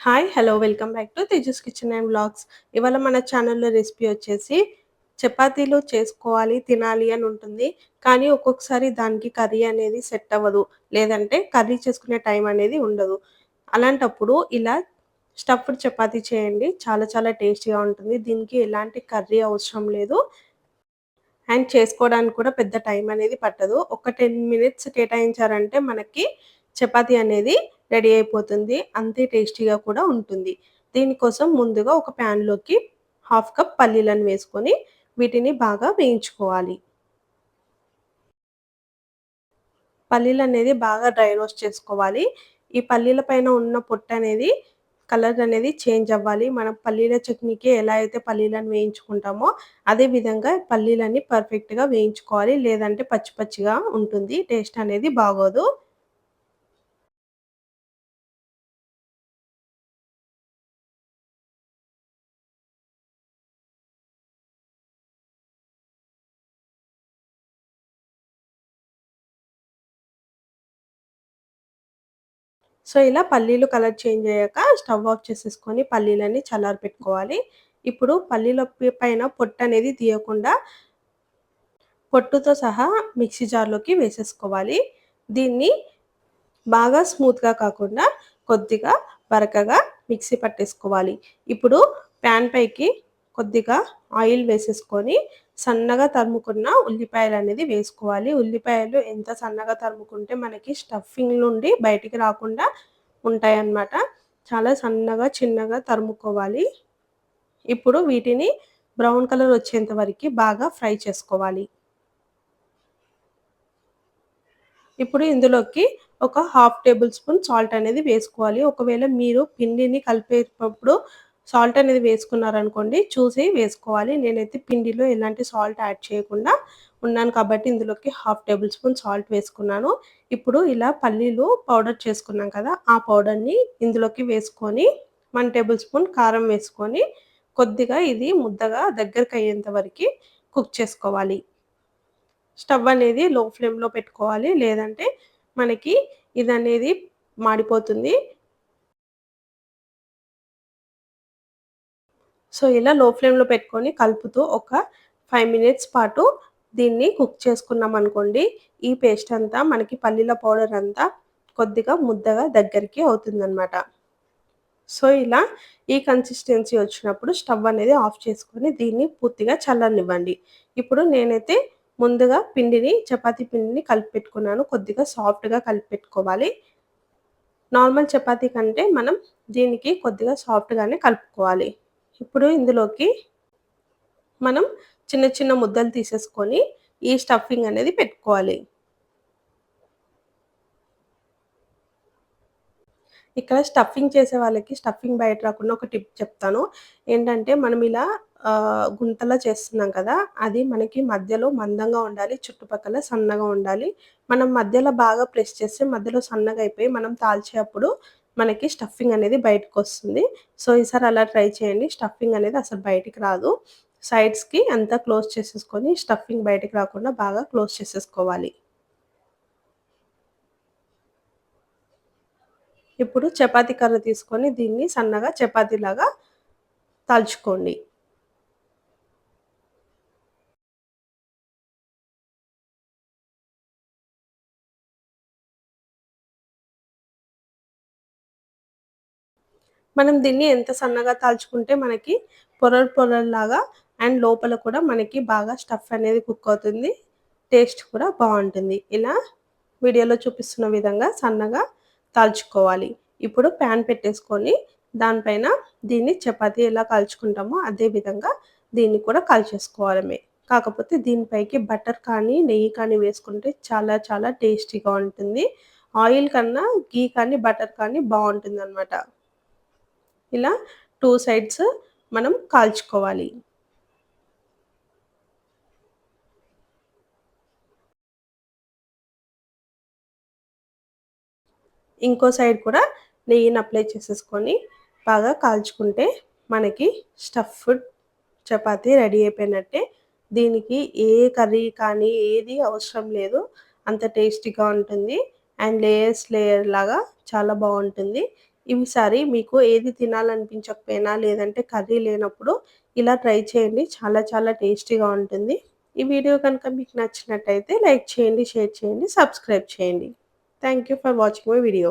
Hi hello welcome back to Tejas kitchen and blogs ఇవాళ మన ఛానల్లో రెసిపీ వచ్చేసి చపాతీలు చేసుకోవాలి తినాలి అని ఉంటుంది. కానీ ఒక్కొక్కసారి దానికి కర్రీ అనేది సెట్ అవ్వదు. లేదంటే కర్రీ చేసుకునే టైం అనేది ఉండదు. అలాంటప్పుడు ఇలా స్టఫ్డ్ చపాతీ చేయండి. చాలా చాలా టేస్టీగా ఉంటుంది. దీనికి ఎలాంటి కర్రీ అవసరం లేదు. అండ్ చేసుకోవడానికి కూడా పెద్ద టైం అనేది పట్టదు. ఒక టెన్ మినిట్స్ కేటాయించారంటే మనకి చపాతీ అనేది రెడీ అయిపోతుంది. అంతే టేస్టీగా కూడా ఉంటుంది. దీనికోసం ముందుగా ఒక ప్యాన్లోకి హాఫ్ కప్ పల్లీలను వేసుకొని వీటిని బాగా వేయించుకోవాలి. పల్లీలు అనేది బాగా డ్రై రోస్ట్ చేసుకోవాలి. ఈ పల్లీల పైన ఉన్న పొట్టు అనేది కలర్ అనేది చేంజ్ అవ్వాలి. మనం పల్లీల చట్నీకి ఎలా అయితే పల్లీలను వేయించుకుంటామో అదే విధంగా పల్లీలన్నీ పర్ఫెక్ట్గా వేయించుకోవాలి. లేదంటే పచ్చి పచ్చిగా ఉంటుంది. టేస్ట్ అనేది బాగోదు. సో ఇలా పల్లీలు కలర్ చేంజ్ అయ్యాక స్టవ్ ఆఫ్ చేసేసుకొని పల్లీలన్నీ చల్లారి పెట్టుకోవాలి ఇప్పుడు పల్లీల పైన పొట్టు అనేది తీయకుండా పొట్టుతో సహా మిక్సీ జార్లోకి వేసేసుకోవాలి. దీన్ని బాగా స్మూత్గా కాకుండా కొద్దిగా బరకగా మిక్సీ పట్టేసుకోవాలి. ఇప్పుడు ప్యాన్ పైకి కొద్దిగా ఆయిల్ వేసేసుకొని సన్నగా తరుముకున్న ఉల్లిపాయలు అనేది వేసుకోవాలి. ఉల్లిపాయలు ఎంత సన్నగా తరుముకుంటే మనకి స్టఫింగ్ నుండి బయటికి రాకుండా ఉంటాయన్నమాట. చాలా సన్నగా చిన్నగా తరుముకోవాలి. ఇప్పుడు వీటిని బ్రౌన్ కలర్ వచ్చేంత వరకు బాగా ఫ్రై చేసుకోవాలి. ఇప్పుడు ఇందులోకి ఒక హాఫ్ టేబుల్ స్పూన్ సాల్ట్ అనేది వేసుకోవాలి. ఒకవేళ మీరు పిండిని కలిపేటప్పుడు సాల్ట్ అనేది వేసుకున్నారనుకోండి చూసి వేసుకోవాలి. నేనైతే పిండిలో ఎలాంటి సాల్ట్ యాడ్ చేయకుండా ఉన్నాను కాబట్టి ఇందులోకి హాఫ్ టేబుల్ స్పూన్ సాల్ట్ వేసుకున్నాను. ఇప్పుడు ఇలా పల్లీలు పౌడర్ చేసుకున్నాం కదా ఆ పౌడర్ని ఇందులోకి వేసుకొని వన్ టేబుల్ స్పూన్ కారం వేసుకొని కొద్దిగా ఇది ముద్దగా దగ్గరకు అయ్యేంత వరకు కుక్ చేసుకోవాలి. స్టవ్ అనేది లో ఫ్లేమ్లో పెట్టుకోవాలి. లేదంటే మనకి ఇది అనేది మాడిపోతుంది. సో ఇలా లో ఫ్లేమ్లో పెట్టుకొని కలుపుతూ ఒక ఫైవ్ మినిట్స్ పాటు దీన్ని కుక్ చేసుకున్నాం అనుకోండి. ఈ పేస్ట్ అంతా మనకి పల్లీల పౌడర్ అంతా కొద్దిగా ముద్దగా దగ్గరికి అవుతుందన్నమాట. సో ఇలా ఈ కన్సిస్టెన్సీ వచ్చినప్పుడు స్టవ్ అనేది ఆఫ్ చేసుకొని దీన్ని పూర్తిగా చల్లనివ్వండి. ఇప్పుడు నేనైతే ముందుగా పిండిని చపాతీ పిండిని కలిపి పెట్టుకున్నాను. కొద్దిగా సాఫ్ట్గా కలిపి పెట్టుకోవాలి. నార్మల్ చపాతీ కంటే మనం దీనికి కొద్దిగా సాఫ్ట్గానే కలుపుకోవాలి. ఇప్పుడు ఇందులోకి మనం చిన్న చిన్న ముద్దలు తీసేసుకొని ఈ స్టఫింగ్ అనేది పెట్టుకోవాలి. ఇక్కడ స్టఫింగ్ చేసే వాళ్ళకి స్టఫింగ్ బయట రాకుండా ఒక టిప్ చెప్తాను. ఏంటంటే మనం ఇలా గుంతలా చేస్తున్నాం కదా అది మనకి మధ్యలో మందంగా ఉండాలి చుట్టుపక్కల సన్నగా ఉండాలి. మనం మధ్యలో బాగా ప్రెస్ చేస్తే మధ్యలో సన్నగా అయిపోయి మనం తాల్చేటప్పుడు మనకి స్టఫింగ్ అనేది బయటకు వస్తుంది. సో ఈసారి అలా ట్రై చేయండి. స్టఫింగ్ అనేది అసలు బయటికి రాదు. సైడ్స్కి అంతా క్లోజ్ చేసేసుకొని స్టఫింగ్ బయటకు రాకుండా బాగా క్లోజ్ చేసేసుకోవాలి. ఇప్పుడు చపాతీ కర్ర తీసుకొని దీన్ని సన్నగా చపాతీలాగా తాల్చుకోండి. మనం దీన్ని ఎంత సన్నగా తాల్చుకుంటే మనకి పొరలు పొరల్లాగా అండ్ లోపల కూడా మనకి బాగా స్టఫ్ అనేది కుక్ అవుతుంది. టేస్ట్ కూడా బాగుంటుంది. ఇలా వీడియోలో చూపిస్తున్న విధంగా సన్నగా తాల్చుకోవాలి. ఇప్పుడు ప్యాన్ పెట్టేసుకొని దానిపైన దీన్ని చపాతీ ఎలా కాల్చుకుంటామో అదే విధంగా దీన్ని కూడా కాల్చేసుకోవాలమే కాకపోతే దీనిపైకి బటర్ కానీ నెయ్యి కానీ వేసుకుంటే చాలా చాలా టేస్టీగా ఉంటుంది. ఆయిల్ కన్నా గీ కానీ బటర్ కానీ బాగుంటుంది అనమాట ఇలా టూ సైడ్స్ మనం కాల్చుకోవాలి. ఇంకో సైడ్ కూడా నెయ్యిని అప్లై చేసేసుకొని బాగా కాల్చుకుంటే మనకి స్టఫ్డ్ చపాతీ రెడీ అయిపోయినట్టే. దీనికి ఏ కర్రీ కానీ ఏది అవసరం లేదు. అంత టేస్టీగా ఉంటుంది. అండ్ లేయర్స్ లేయర్ లాగా చాలా బాగుంటుంది. ఈసారి మీకు ఏది తినాలనిపించకపోయినా లేదంటే కర్రీ లేనప్పుడు ఇలా ట్రై చేయండి. చాలా చాలా టేస్టీగా ఉంటుంది. ఈ వీడియో కనుక మీకు నచ్చినట్టయితే లైక్ చేయండి షేర్ చేయండి సబ్స్క్రైబ్ చేయండి. Thank you for watching my video.